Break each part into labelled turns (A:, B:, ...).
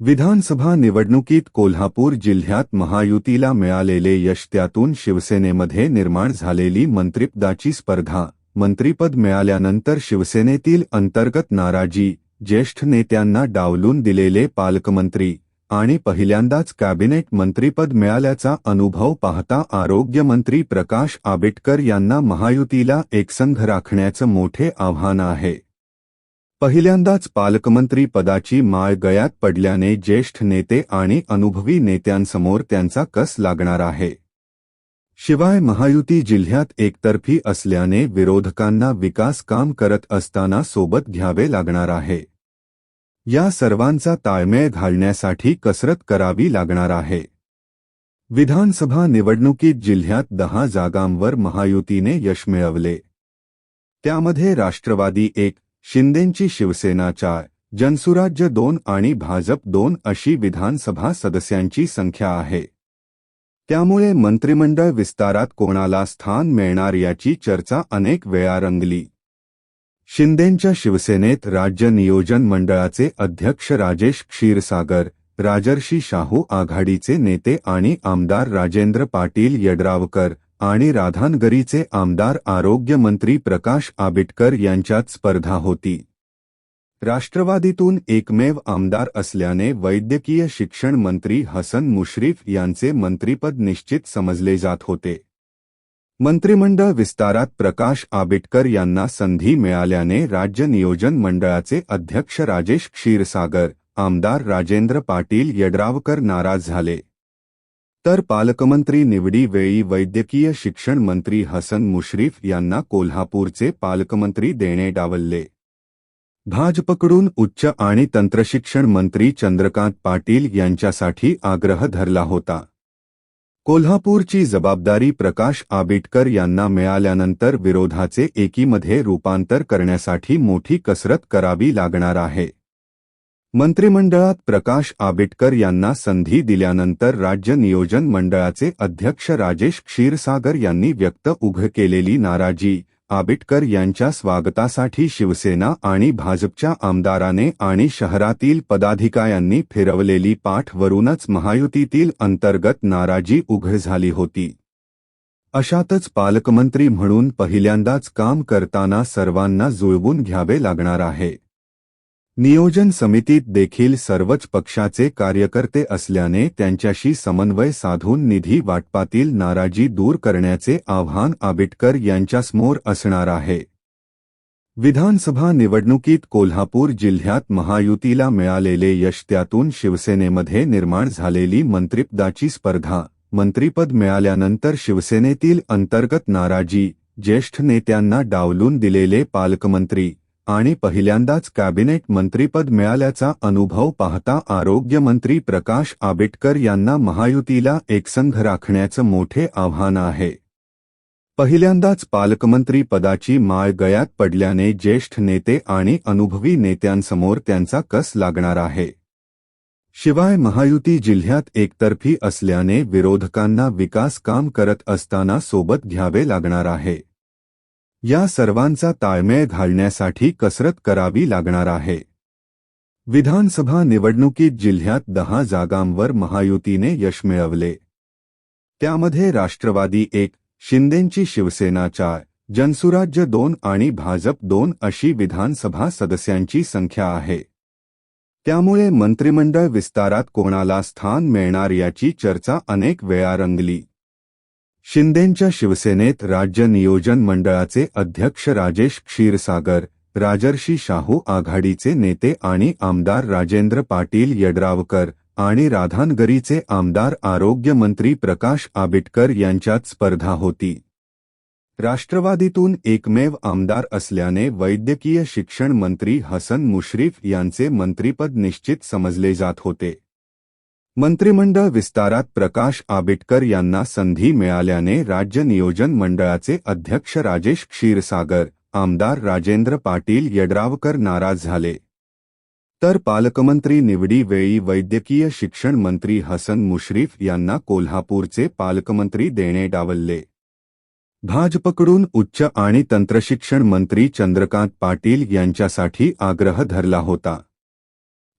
A: विधानसभा निवडणुकीत कोल्हापूर जिल्ह्यात महायुतीला मिळालेले यश त्यातून शिवसेनेमध्ये निर्माण झालेली मंत्रिपदाची स्पर्धा. मंत्रिपद मिळाल्यानंतर शिवसेनेतील अंतर्गत नाराजी ज्येष्ठ नेत्यांना डावलून दिलेले पालकमंत्री आणि पहिल्यांदाच कॅबिनेट मंत्रीपद मिळाल्याचा अनुभव पाहता आरोग्यमंत्री प्रकाश आंबेडकर यांना महायुतीला एकसंघ राखण्याचं मोठे आव्हान आहे. पहिल्यांदाच पालकमंत्री पदाची माळ गळ्यात पडल्याने ज्येष्ठ नेते आणि अनुभवी नेत्यांसमोर त्यांचा कस लागणार आहे? शिवाय महायुती जिल्ह्यात एकतर्फी असल्याने विरोधकांना विकास काम करत असताना सोबत घ्यावे लागणार आहे. या सर्वांचा ताळमेळ घालण्यासाठी कसरत करावी लागणार आहे. विधानसभा निवडणुकीत जिल्ह्यात दहा जागांवर महायुतीने यश मिळवले. त्यामध्ये राष्ट्रवादी एक शिंदेंची शिवसेना चार जनसुराज्य दोन आणि भाजप दोन अशी विधानसभा सदस्यांची संख्या आहे. त्यामुळे मंत्रिमंडळ विस्तारात कोणाला स्थान मिळणार याची चर्चा अनेक वेळा रंगली. शिंदेंच्या शिवसेनेत राज्य नियोजन मंडळाचे अध्यक्ष राजेश क्षीरसागर राजर्षी शाहू आघाडीचे नेते आणि आमदार राजेंद्र पाटील यड्रावकर आणि राधानगरीचे आमदार आरोग्यमंत्री प्रकाश आंबेडकर यांच्यात स्पर्धा होती. राष्ट्रवादीतून एकमेव आमदार असल्याने वैद्यकीय शिक्षण मंत्री हसन मुश्रीफ यांचे मंत्रीपद निश्चित समजले जात होते. मंत्रिमंडळ विस्तारात प्रकाश आंबेडकर यांना संधी मिळाल्याने राज्य नियोजन मंडळाचे अध्यक्ष राजेश क्षीरसागर आमदार राजेंद्र पाटील यड्रावकर नाराज झाले. तर पालकमंत्री निवडीवेळी वैद्यकीय शिक्षण मंत्री हसन मुश्रीफ यांना कोल्हापूरचे पालकमंत्री देणे डावलले. भाजपकडून उच्च आणि तंत्रशिक्षण मंत्री चंद्रकांत पाटील यांच्यासाठी आग्रह धरला होता. कोल्हापूरची जबाबदारी प्रकाश आंबेडकर यांना मिळाल्यानंतर विरोधाचे एकीमध्ये रूपांतर करण्यासाठी मोठी कसरत करावी लागणार आहे. मंत्रिमंडळात प्रकाश आंबेडकर यांना संधी दिल्यानंतर राज्य नियोजन मंडळाचे अध्यक्ष राजेश क्षीरसागर यांनी व्यक्त उघ केलेली नाराजी आंबेडकर यांच्या स्वागतासाठी शिवसेना आणि भाजपच्या आमदाराने आणि शहरातील पदाधिकाऱ्यांनी फिरवलेली पाठवरूनच महायुतीतील अंतर्गत नाराजी उघड झाली होती. अशातच पालकमंत्री म्हणून पहिल्यांदाच काम करताना सर्वांना जुळवून घ्यावे लागणार आहे. नियोजन समितीत देखील सर्वच पक्षाचे कार्यकर्ते असल्याने त्यांच्याशी समन्वय साधून निधी वाटपातील नाराजी दूर करण्याचे आव्हान आबिटकर यांच्यासमोर असणार आहे. विधानसभा निवडणुकीत कोल्हापूर जिल्ह्यात महायुतीला मिळालेले यश त्यातून शिवसेनेमध्ये निर्माण झालेली मंत्रिपदाची स्पर्धा मंत्रिपद मिळाल्यानंतर शिवसेनेतील अंतर्गत नाराजी ज्येष्ठ नेत्यांना डावलून दिलेले पालकमंत्री आणि पहिल्यांदाच कॅबिनेट मंत्रीपद मिळाल्याचा अनुभव पाहता आरोग्यमंत्री प्रकाश आंबेडकर यांना महायुतीला एकसंघ राखण्याचं मोठे आव्हान आहे. पहिल्यांदाच पालकमंत्री पदाची माळ गयात पडल्याने ज्येष्ठ नेते आणि अनुभवी नेत्यांसमोर त्यांचा कस लागणार आहे? शिवाय महायुती जिल्ह्यात एकतर्फी असल्याने विरोधकांना विकास काम करत असताना सोबत घ्यावे लागणार आहे. या सर्वांचा ताळमेळ घालण्यासाठी कसरत करावी लागणार आहे. विधानसभा निवडणुकीत जिल्ह्यात दहा जागांवर महायुतीने यश मिळवले. त्यामध्ये राष्ट्रवादी एक शिंदेंची शिवसेना चार जनसुराज्य दोन आणि भाजप दोन अशी विधानसभा सदस्यांची संख्या आहे. त्यामुळे मंत्रिमंडळ विस्तारात कोणाला स्थान मिळणार याची चर्चा अनेक वेळा रंगली. शिंदेंच्या शिवसेनेत राज्य नियोजन मंडळाचे अध्यक्ष राजेश क्षीरसागर राजर्षी शाहू आघाडीचे नेते आणि आमदार राजेंद्र पाटील यड्रावकर आणि राधानगरीचे आमदार आरोग्यमंत्री प्रकाश आबिटकर यांच्यात स्पर्धा होती. राष्ट्रवादीतून एकमेव आमदार असल्याने वैद्यकीय शिक्षण मंत्री हसन मुश्रीफ यांचे मंत्रिपद निश्चित समजले जात होते. मंत्रिमंडळ विस्तारात प्रकाश आंबेडकर यांना संधी मिळाल्याने राज्य नियोजन मंडळाचे अध्यक्ष राजेश क्षीरसागर आमदार राजेंद्र पाटील यड्रावकर नाराज झाले. तर पालकमंत्री निवडीवेळी वैद्यकीय शिक्षण मंत्री हसन मुश्रीफ यांना कोल्हापूरचे पालकमंत्री देणे डावलले. भाजपकडून उच्च आणि तंत्रशिक्षण मंत्री चंद्रकांत पाटील यांच्यासाठी आग्रह धरला होता.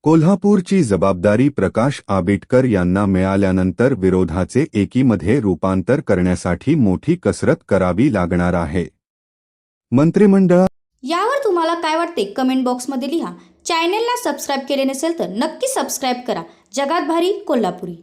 A: कोल्हापूरची जबाबदारी प्रकाश आबिटकर यांना मिळाल्यानंतर विरोधाचे एकीमध्ये रूपांतर करण्यासाठी मोठी कसरत करावी लागणार आहे. मंत्रिमंडळ
B: यावर तुम्हाला काय वाटते? कमेंट बॉक्समध्ये लिहा. चॅनेलला सबस्क्राईब केले नसेल तर नक्की सबस्क्राईब करा. जगात भारी कोल्हापुरी.